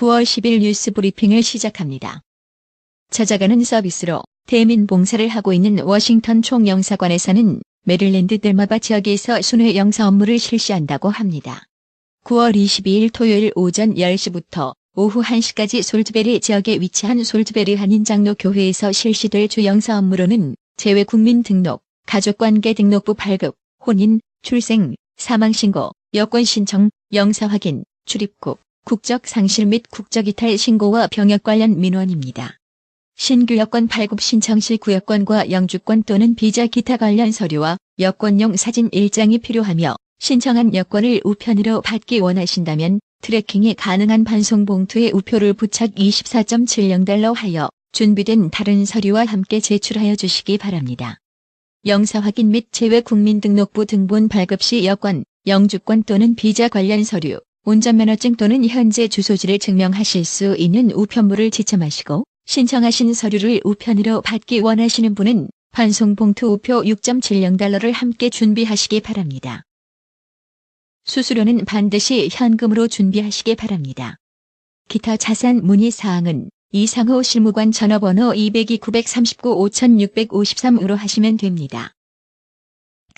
9월 10일 뉴스 브리핑을 시작합니다. 찾아가는 서비스로 대민 봉사를 하고 있는 워싱턴 총영사관에서는 메릴랜드 델마바 지역에서 순회 영사 업무를 실시한다고 합니다. 9월 22일 토요일 오전 10시부터 오후 1시까지 솔즈베리 지역에 위치한 솔즈베리 한인장로 교회에서 실시될 주 영사 업무로는 재외 국민 등록, 가족관계 등록부 발급, 혼인, 출생, 사망신고, 여권 신청, 영사 확인, 출입국, 국적 상실 및 국적 이탈 신고와 병역 관련 민원입니다. 신규 여권 발급 신청 시 구여권과 영주권 또는 비자 기타 관련 서류와 여권용 사진 1장이 필요하며 신청한 여권을 우편으로 받기 원하신다면 트래킹이 가능한 반송 봉투에 우표를 부착 24.70달러 하여 준비된 다른 서류와 함께 제출하여 주시기 바랍니다. 영사 확인 및 제외 국민등록부 등본 발급 시 여권, 영주권 또는 비자 관련 서류, 운전면허증 또는 현재 주소지를 증명하실 수 있는 우편물을 지참하시고 신청하신 서류를 우편으로 받기 원하시는 분은 반송 봉투 우표 6.70달러를 함께 준비하시기 바랍니다. 수수료는 반드시 현금으로 준비하시기 바랍니다. 기타 자산 문의 사항은 이상호 실무관 전화번호 202-939-5653으로 하시면 됩니다.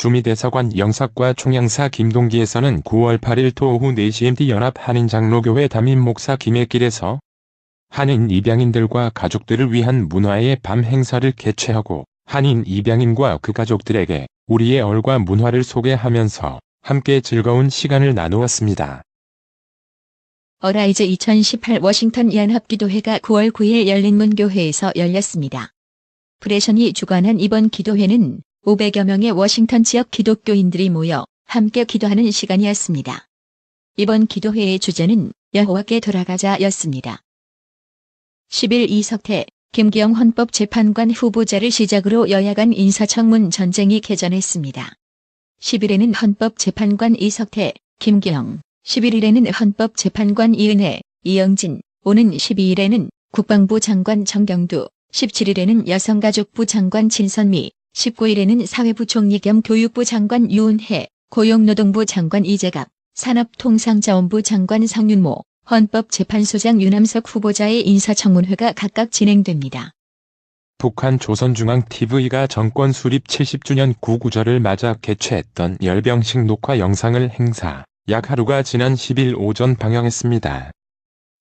주미대사관 영사과 총영사 김동기에서는 9월 8일 토 오후 4시 MT 연합 한인장로교회 담임 목사 김해길에서 한인 입양인들과 가족들을 위한 문화의 밤 행사를 개최하고 한인 입양인과 그 가족들에게 우리의 얼과 문화를 소개하면서 함께 즐거운 시간을 나누었습니다. 어라이즈 2018 워싱턴 연합기도회가 9월 9일 열린 문교회에서 열렸습니다. 브레션이 주관한 이번 기도회는 500여 명의 워싱턴 지역 기독교인들이 모여 함께 기도하는 시간이었습니다. 이번 기도회의 주제는 여호와께 돌아가자였습니다. 10일 이석태, 김기영 헌법재판관 후보자를 시작으로 여야 간 인사청문 전쟁이 개전했습니다. 10일에는 헌법재판관 이석태, 김기영, 11일에는 헌법재판관 이은혜, 이영진, 오는 12일에는 국방부 장관 정경두, 17일에는 여성가족부 장관 진선미, 19일에는 사회부 총리 겸 교육부 장관 유은혜, 고용노동부 장관 이재갑, 산업통상자원부 장관 성윤모, 헌법재판소장 유남석 후보자의 인사청문회가 각각 진행됩니다. 북한 조선중앙TV가 정권 수립 70주년 구구절을 맞아 개최했던 열병식 녹화 영상을 행사 약 하루가 지난 10일 오전 방영했습니다.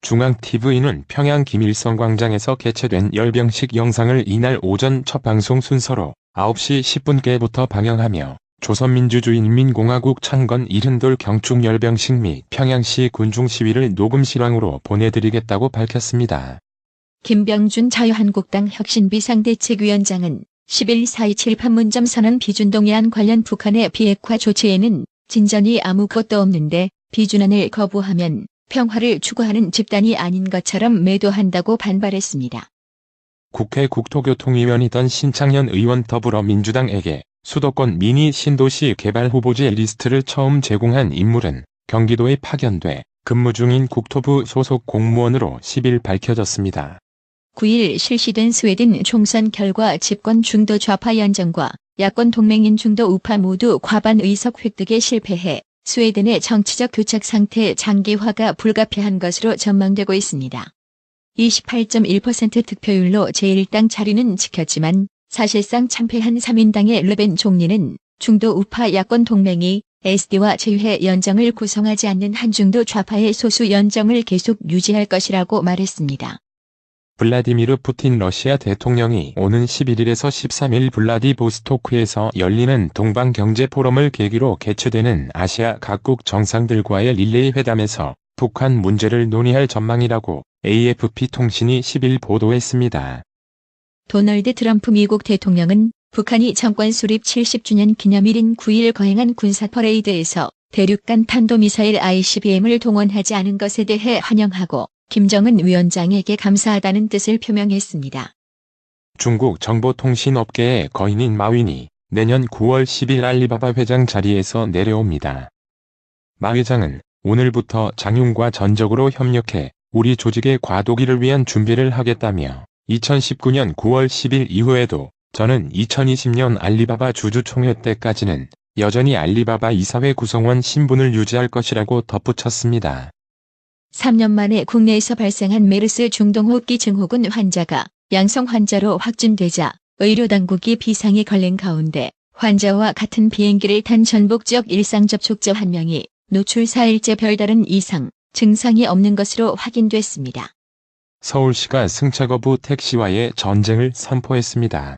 중앙TV는 평양 김일성 광장에서 개최된 열병식 영상을 이날 오전 첫 방송 순서로 9시 10분께부터 방영하며 조선민주주의인민공화국 창건 이른돌 경축 열병식 및 평양시 군중 시위를 녹음 실황으로 보내드리겠다고 밝혔습니다. 김병준 자유한국당 혁신비상대책위원장은 10일 4.27 판문점 선언 비준동의안 관련 북한의 비핵화 조치에는 진전이 아무것도 없는데 비준안을 거부하면 평화를 추구하는 집단이 아닌 것처럼 매도한다고 반발했습니다. 국회 국토교통위원이던 신창현 의원 더불어민주당에게 수도권 미니 신도시 개발 후보지 리스트를 처음 제공한 인물은 경기도에 파견돼 근무 중인 국토부 소속 공무원으로 10일 밝혀졌습니다. 9일 실시된 스웨덴 총선 결과 집권 중도 좌파 연정과 야권 동맹인 중도 우파 모두 과반 의석 획득에 실패해 스웨덴의 정치적 교착 상태 장기화가 불가피한 것으로 전망되고 있습니다. 28.1% 득표율로 제1당 자리는 지켰지만 사실상 참패한 3인당의 르벤 총리는 중도 우파 야권 동맹이 SD와 제휴해 연정을 구성하지 않는 한중도 좌파의 소수 연정을 계속 유지할 것이라고 말했습니다. 블라디미르 푸틴 러시아 대통령이 오는 11일에서 13일 블라디보스토크에서 열리는 동방경제 포럼을 계기로 개최되는 아시아 각국 정상들과의 릴레이 회담에서 북한 문제를 논의할 전망이라고 AFP 통신이 10일 보도했습니다. 도널드 트럼프 미국 대통령은 북한이 정권 수립 70주년 기념일인 9일 거행한 군사 퍼레이드에서 대륙간 탄도미사일 ICBM을 동원하지 않은 것에 대해 환영하고 김정은 위원장에게 감사하다는 뜻을 표명했습니다. 중국 정보통신업계의 거인인 마윈이 내년 9월 10일 알리바바 회장 자리에서 내려옵니다. 마 회장은 오늘부터 장윤과 전적으로 협력해 우리 조직의 과도기를 위한 준비를 하겠다며 2019년 9월 10일 이후에도 저는 2020년 알리바바 주주총회 때까지는 여전히 알리바바 이사회 구성원 신분을 유지할 것이라고 덧붙였습니다. 3년 만에 국내에서 발생한 메르스 중동호흡기 증후군 환자가 양성 환자로 확진되자 의료당국이 비상에 걸린 가운데 환자와 같은 비행기를 탄 전북 지역 일상 접촉자 한 명이 노출 4일째 별다른 이상, 증상이 없는 것으로 확인됐습니다. 서울시가 승차 거부 택시와의 전쟁을 선포했습니다.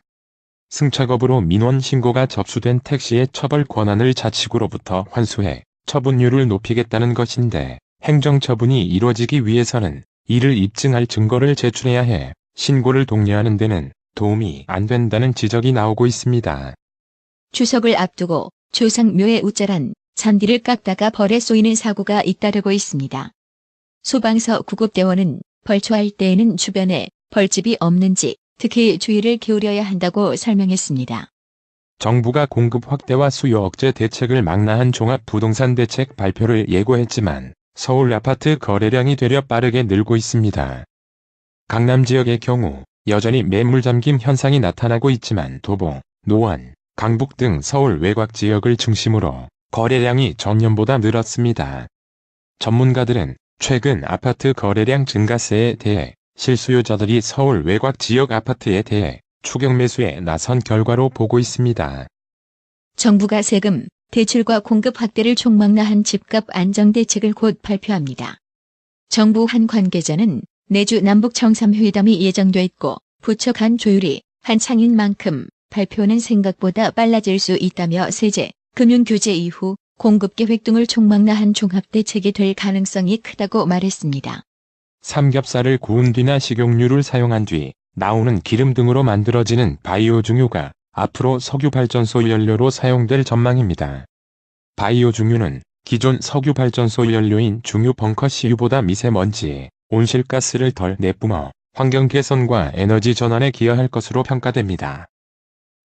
승차 거부로 민원 신고가 접수된 택시의 처벌 권한을 자치구로부터 환수해 처분율을 높이겠다는 것인데 행정처분이 이루어지기 위해서는 이를 입증할 증거를 제출해야 해 신고를 독려하는 데는 도움이 안 된다는 지적이 나오고 있습니다. 추석을 앞두고 조상묘에 우짜란 잔디를 깎다가 벌에 쏘이는 사고가 잇따르고 있습니다. 소방서 구급대원은 벌초할 때에는 주변에 벌집이 없는지 특히 주의를 기울여야 한다고 설명했습니다. 정부가 공급 확대와 수요 억제 대책을 망라한 종합 부동산 대책 발표를 예고했지만 서울 아파트 거래량이 되려 빠르게 늘고 있습니다. 강남 지역의 경우 여전히 매물 잠김 현상이 나타나고 있지만 도보, 노원, 강북 등 서울 외곽 지역을 중심으로 거래량이 전년보다 늘었습니다. 전문가들은 최근 아파트 거래량 증가세에 대해 실수요자들이 서울 외곽 지역 아파트에 대해 추격 매수에 나선 결과로 보고 있습니다. 정부가 세금, 대출과 공급 확대를 총망라한 집값 안정 대책을 곧 발표합니다. 정부 한 관계자는 내주 남북 정상회담이 예정돼 있고 부처 간 조율이 한창인 만큼 발표는 생각보다 빨라질 수 있다며 세제, 금융 규제 이후 공급 계획 등을 총망라한 종합 대책이 될 가능성이 크다고 말했습니다. 삼겹살을 구운 뒤나 식용유를 사용한 뒤 나오는 기름 등으로 만들어지는 바이오 중유가 앞으로 석유 발전소 연료로 사용될 전망입니다. 바이오 중유는 기존 석유 발전소 연료인 중유 벙커 CU보다 미세먼지, 온실가스를 덜 내뿜어 환경 개선과 에너지 전환에 기여할 것으로 평가됩니다.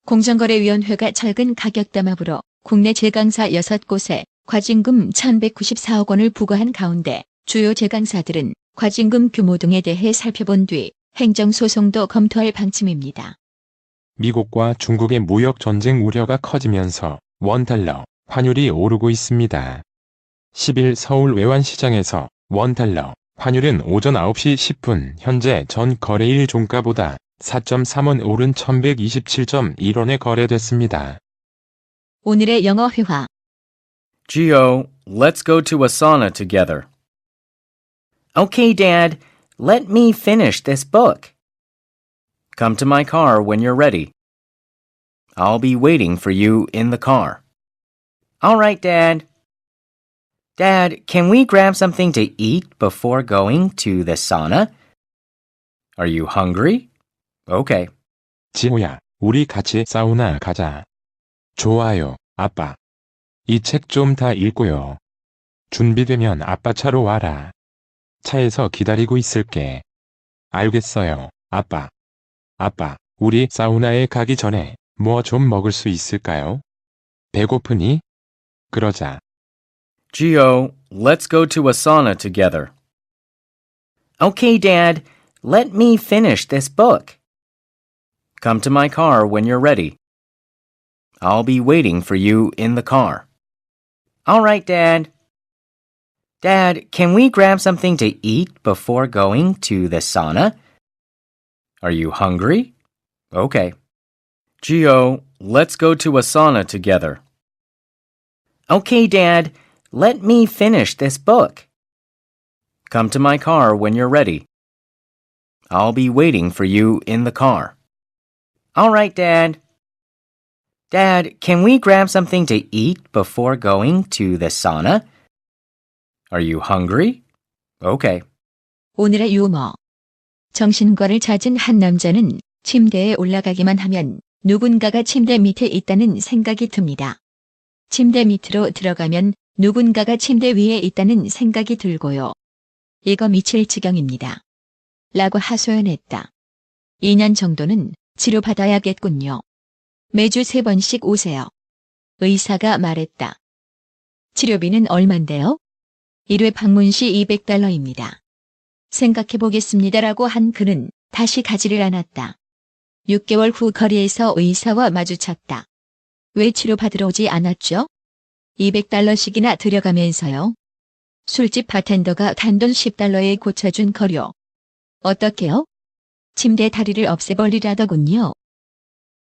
공정거래위원회가 최근 가격 담합으로 국내 제강사 6곳에 과징금 1194억 원을 부과한 가운데 주요 제강사들은 과징금 규모 등에 대해 살펴본 뒤 행정소송도 검토할 방침입니다. 미국과 중국의 무역 전쟁 우려가 커지면서 원달러, 환율이 오르고 있습니다. 10일 서울 외환시장에서 원달러, 환율은 오전 9시 10분 현재 전 거래일 종가보다 4.3원 오른 1127.1원에 거래됐습니다. 오늘의 영어 회화 Gio, let's go to a sauna together. Okay, Dad, let me finish this book. Come to my car when you're ready. I'll be waiting for you in the car. All right, Dad. Dad, can we grab something to eat before going to the sauna? Are you hungry? Okay. 지호야, 우리 같이 사우나 가자. 좋아요, 아빠. 이 책 좀 다 읽고요. 준비되면 아빠 차로 와라. 차에서 기다리고 있을게. 알겠어요, 아빠. 아빠, 우리 사우나에 가기 전에 뭐 좀 먹을 수 있을까요? 배고프니? 그러자. Gio, let's go to a sauna together. Okay, Dad, let me finish this book. Come to my car when you're ready. I'll be waiting for you in the car. All right, Dad. Dad, can we grab something to eat before going to the sauna? Are you hungry? Okay. Gio, let's go to a sauna together. Okay, Dad, let me finish this book. Come to my car when you're ready. I'll be waiting for you in the car. All right, Dad. Dad, can we grab something to eat before going to the sauna? Are you hungry? Okay. 오늘의 유머 정신과를 찾은 한 남자는 침대에 올라가기만 하면 누군가가 침대 밑에 있다는 생각이 듭니다. 침대 밑으로 들어가면 누군가가 침대 위에 있다는 생각이 들고요. 이거 미칠 지경입니다. 라고 하소연했다. 2년 정도는 치료받아야겠군요. 매주 3번씩 오세요. 의사가 말했다. 치료비는 얼만데요? 1회 방문 시 200달러입니다. 생각해 보겠습니다라고 한 그는 다시 가지를 않았다. 6개월 후 거리에서 의사와 마주쳤다. 왜 치료받으러 오지 않았죠? 200달러씩이나 들여가면서요. 술집 바텐더가 단돈 10달러에 고쳐준 거료. 어떻게요? 침대 다리를 없애버리라더군요.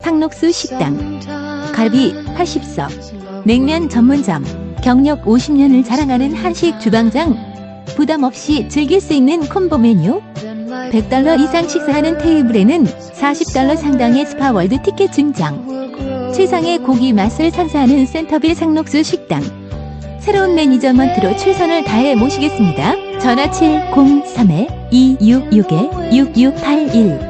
상록수 식당. 갈비 80석. 냉면 전문점. 경력 50년을 자랑하는 한식 주방장. 부담 없이 즐길 수 있는 콤보 메뉴. 100달러 이상 식사하는 테이블에는 40달러 상당의 스파 월드 티켓 증정. 최상의 고기 맛을 선사하는 센터빌 상록수 식당. 새로운 매니저먼트로 최선을 다해 모시겠습니다. 전화 703-266-6681